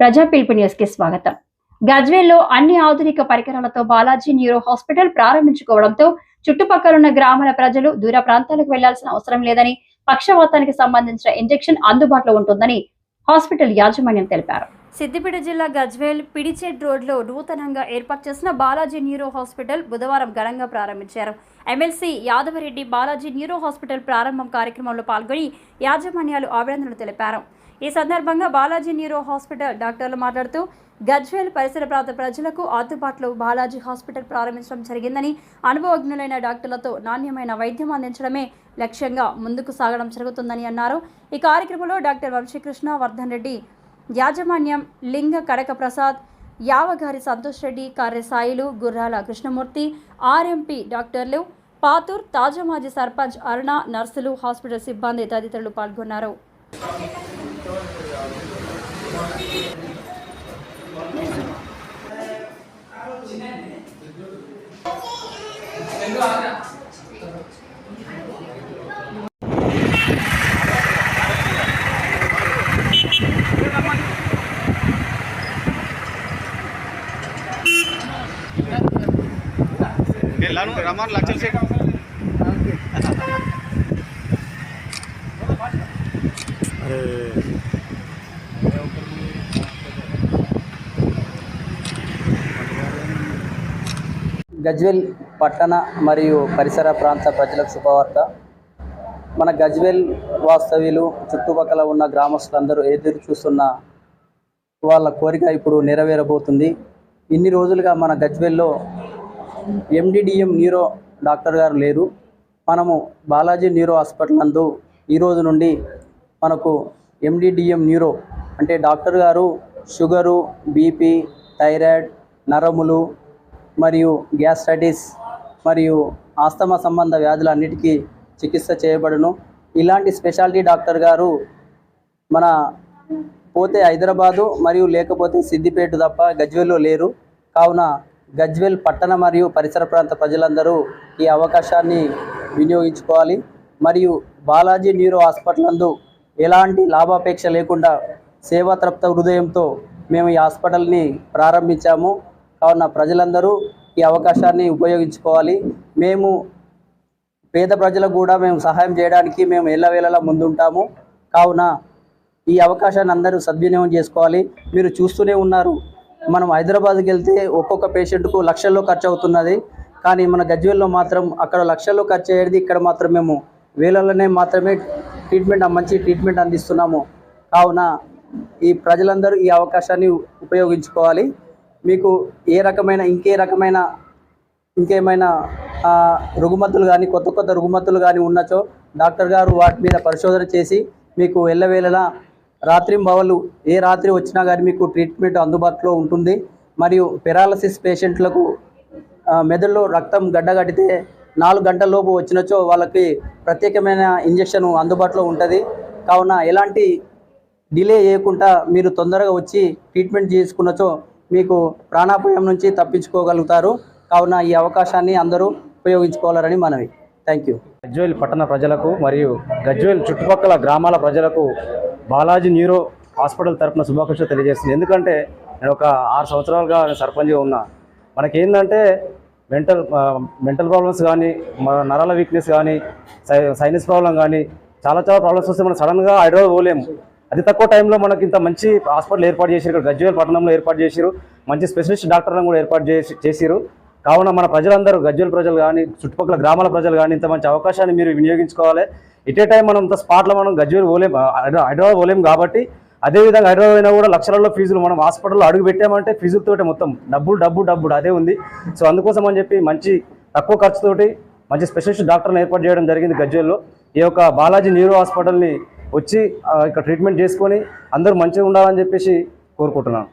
ప్రజా పిలుపు న్యూస్కి స్వాగతం. గజ్వేల్లో అన్ని ఆధునిక పరికరాలతో బాలాజీ న్యూరో హాస్పిటల్ ప్రారంభించుకోవడంతో చుట్టుపక్కలున్న గ్రామాల ప్రజలు దూర ప్రాంతాలకు వెళ్ళాల్సిన అవసరం లేదని పక్షవాతానికి సంబంధించిన ఇంజెక్షన్ అందుబాటులో ఉంటుందని హాస్పిటల్ యాజమాన్యం తెలిపారు. సిద్దిపేట జిల్లా గజ్వేల్ పిడిచేడ్ రోడ్లో నూతనంగా ఏర్పాటు చేసిన బాలాజీ న్యూరో హాస్పిటల్ బుధవారం ఘనంగా ప్రారంభించారు. MLC Yadavareddy Balaji neuro hospital ప్రారంభం కార్యక్రమంలో పాల్గొని యాజమాన్యాలు అభినందనలు తెలిపారు. ఈ సందర్భంగా బాలాజీ న్యూరో హాస్పిటల్ డాక్టర్లు మాట్లాడుతూ గజ్వేల్ పరిసర ప్రాంత ప్రజలకు అందుబాటులో బాలాజీ హాస్పిటల్ ప్రారంభించడం జరిగిందని అనుభవజ్ఞులైన డాక్టర్లతో నాణ్యమైన వైద్యం అందించడమే లక్ష్యంగా ముందుకు సాగడం జరుగుతుందని అన్నారు. ఈ కార్యక్రమంలో డాక్టర్ వంశీకృష్ణ వర్ధన్ రెడ్డి యాజమాన్యం లింగ కడక ప్రసాద్ యావగారి సంతోష్ రెడ్డి కార్యసాయిలు గుర్రాల కృష్ణమూర్తి ఆర్ఎంపీ డాక్టర్లు పాతూర్ తాజా మాజీ సర్పంచ్ అరుణ నర్సులు హాస్పిటల్ సిబ్బంది తదితరులు పాల్గొన్నారు. ¡Vamos! ¡Vamos! ¡Vamos! ¡Vamos! से గజ్వెల్ పట్టణ మరియు పరిసర ప్రాంత ప్రజలకు శుభవార్త. మన గజ్వెల్ వాస్తవ్యులు చుట్టుపక్కల ఉన్న గ్రామస్తులందరూ ఎదురు చూస్తున్న వాళ్ళ కోరిక ఇప్పుడు నెరవేరబోతుంది. ఇన్ని రోజులుగా మన గజ్వెల్లో ఎండిడిఎం న్యూరో డాక్టర్ గారు లేరు. మనము బాలాజీ న్యూరో హాస్పిటల్ నందు ఈ రోజు నుండి మనకు ఎండిడిఎం న్యూరో అంటే డాక్టర్ గారు షుగరు బీపీ థైరాయిడ్ నరములు మరియు గ్యాస్ట్రైటిస్ మరియు ఆస్తమా సంబంధ వ్యాధులన్నిటికీ చికిత్స చేయబడును. ఇలాంటి స్పెషాలిటీ డాక్టర్ గారు మన పోతే హైదరాబాదు మరియు లేకపోతే సిద్దిపేట తప్ప గజ్వెల్లో లేరు. కావున గజ్వెల్ పట్టణ మరియు పరిసర ప్రాంత ప్రజలందరూ ఈ అవకాశాన్ని వినియోగించుకోవాలి. మరియు బాలాజీ న్యూరో హాస్పిటల్ నందు ఎలాంటి లాభాపేక్ష లేకుండా సేవాతృప్త హృదయంతో మేము ఈ హాస్పిటల్ని ప్రారంభించాము. కావున ప్రజలందరూ ఈ అవకాశాన్ని ఉపయోగించుకోవాలి. మేము పేద ప్రజలకు కూడా మేము సహాయం చేయడానికి మేము ఎల్లవేళలా ముందుంటాము. కావున ఈ అవకాశాన్ని అందరూ సద్వినియోగం చేసుకోవాలి. మీరు చూస్తూనే ఉన్నారు మనం హైదరాబాద్కి వెళ్తే ఒక్కొక్క పేషెంట్కు లక్షల్లో ఖర్చు అవుతున్నది కానీ మన గజ్వేల్లో మాత్రం అక్కడ లక్షల్లో ఖర్చు అయ్యేది ఇక్కడ మాత్రం మేము వేలలోనే మాత్రమే ట్రీట్మెంట్ మంచి ట్రీట్మెంట్ అందిస్తున్నాము. కావున ఈ ప్రజలందరూ ఈ అవకాశాన్ని ఉపయోగించుకోవాలి. మీకు ఏ రకమైన ఇంకే రకమైన ఇంకేమైనా ఆ, రుగ్మతులు కానీ కొత్త కొత్త రుగ్మతులు కానీ ఉన్నచో డాక్టర్ గారు వాటి మీద పరిశోధన చేసి మీకు ఎల్లవేళలా రాత్రింబవలు ఏ రాత్రి వచ్చినా కానీ మీకు ట్రీట్మెంట్ అందుబాటులో ఉంటుంది. మరియు పెరాలసిస్ పేషెంట్లకు మెదడులో రక్తం గడ్డగడితే నాలుగు గంటల లోపు వచ్చినచో వాళ్ళకి ప్రత్యేకమైన ఇంజెక్షన్ అందుబాటులో ఉంటుంది. కావున ఎలాంటి డిలే చేయకుండా మీరు తొందరగా వచ్చి ట్రీట్మెంట్ చేసుకున్నచో మీకు ప్రాణాపాయం నుంచి తప్పించుకోగలుగుతారు. కావున ఈ అవకాశాన్ని అందరూ ఉపయోగించుకోవాలని మనవి. థ్యాంక్ యూ గజ్వేల్ పట్టణ ప్రజలకు మరియు గజ్వేల్ చుట్టుపక్కల గ్రామాల ప్రజలకు బాలాజీ న్యూరో హాస్పిటల్ తరపున శుభాకాంక్షలు తెలియజేస్తుంది. ఎందుకంటే నేను ఒక ఆరు సంవత్సరాలుగా సర్పంచ్ సర్పంచ్గా ఉన్నా. మనకేంటంటే మెంటల్ మెంటల్ ప్రాబ్లమ్స్ కానీ నరాల వీక్నెస్ కానీ సై సైనస్ ప్రాబ్లం కానీ చాలా చాలా ప్రాబ్లమ్స్ వస్తే మనం సడన్గా హైదరాబాద్ పోలేము అతి తక్కువ టైంలో మనకి ఇంత మంచి హాస్పిటల్ ఏర్పాటు చేసారు ఇక్కడ గజ్వేల్ పట్టణంలో ఏర్పాటు చేశారు మంచి స్పెషలిస్ట్ డాక్టర్లను కూడా ఏర్పాటు చేసి చేసిరు కావున మన ప్రజలందరూ గజ్వేల్ ప్రజలు కానీ చుట్టుపక్కల గ్రామాల ప్రజలు కానీ ఇంత మంచి అవకాశాన్ని మీరు వినియోగించుకోవాలి. ఇటే టైం మనం ఇంత స్పాట్లో మనం గజ్వేల్ పోలేం హైదరాబాద్ పోలేం కాబట్టి అదేవిధంగా హైదరాబాద్ అయినా కూడా లక్షలలో ఫీజులు మనం హాస్పిటల్లో అడుగు పెట్టామంటే ఫీజులతోటి మొత్తం డబ్బులు డబ్బు డబ్బు అదే ఉంది. సో అందుకోసం అని చెప్పి మంచి తక్కువ ఖర్చుతోటి మంచి స్పెషలిస్ట్ డాక్టర్ని ఏర్పాటు చేయడం జరిగింది గజ్వేల్లో. ఈ యొక్క బాలాజీ న్యూరో హాస్పిటల్ని వచ్చి ఆ, ఇక్కడ ట్రీట్మెంట్ చేసుకొని అందరూ మంచిగా ఉండాలని చెప్పేసి కోరుకుంటున్నాను.